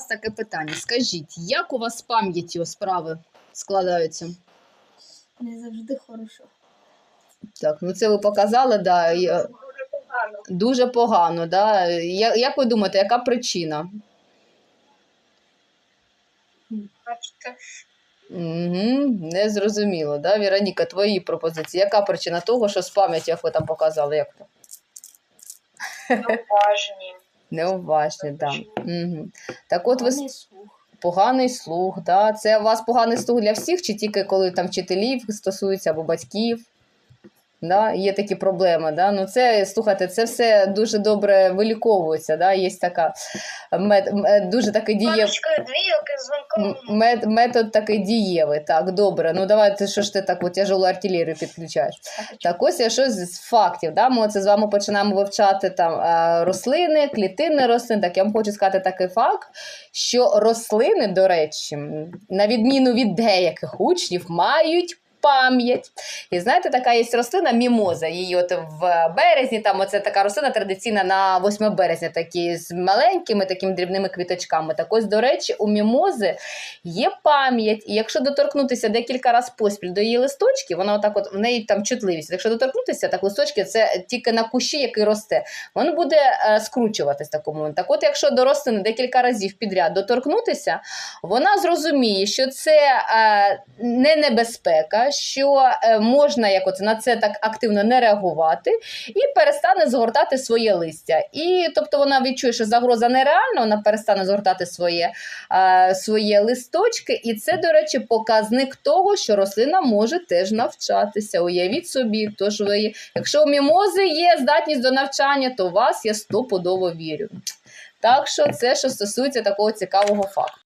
вас таке питання. Скажіть, як у вас з пам'яттю справи складаються? Не завжди хорошо. Так, ну це ви показали, да. е, Дуже погано. Дуже погано, да. Я- Як ви думаєте, яка причина? Угу, не зрозуміло, да, Віроніка, твої пропозиції. Яка причина того, що з пам'яттю, як ви там показали, як то? неуважні. Неуважні, так. Угу. Так от ви Поганий слух. поганий слух, да? Це у вас поганий слух для всіх, чи тільки коли там вчителів стосується або батьків? Да? Є такі проблеми. Да? Ну, це, слухайте, це все дуже добре виліковується. Да? Є така мет, м- е, дуже з дзвонком. Мет, метод такий дієвий. Так, добре. Ну давайте, що ж ти так от тяжелу артилерію підключаєш? Так ось я щось з фактів. Да? Ми це з вами починаємо вивчати там рослини, клітинні рослини. Так, я вам хочу сказати такий факт, що рослини, до речі, на відміну від деяких учнів, мають. Пам'ять. І знаєте, така є рослина мімоза. Її от в березні, там оце така рослина традиційна на 8 березня, такі з маленькими такими дрібними квіточками. Так ось, до речі, у мімози є пам'ять. І якщо доторкнутися декілька разів поспіль до її листочків, вона отак от в неї там чутливість. Якщо доторкнутися, так листочки це тільки на кущі, який росте, він буде е, скручуватись такому. Так от, якщо до рослини декілька разів підряд доторкнутися, вона зрозуміє, що це е, не небезпека, що е, можна як от на це так активно не реагувати, і перестане згортати своє листя. І тобто вона відчує, що загроза нереальна, вона перестане згортати своє, е, своє листочки. І це, до речі, показник того, що рослина може теж навчатися. Уявіть собі, тож ви, якщо у мімози є здатність до навчання, то у вас я стопудово вірю. Так що це що стосується такого цікавого факту.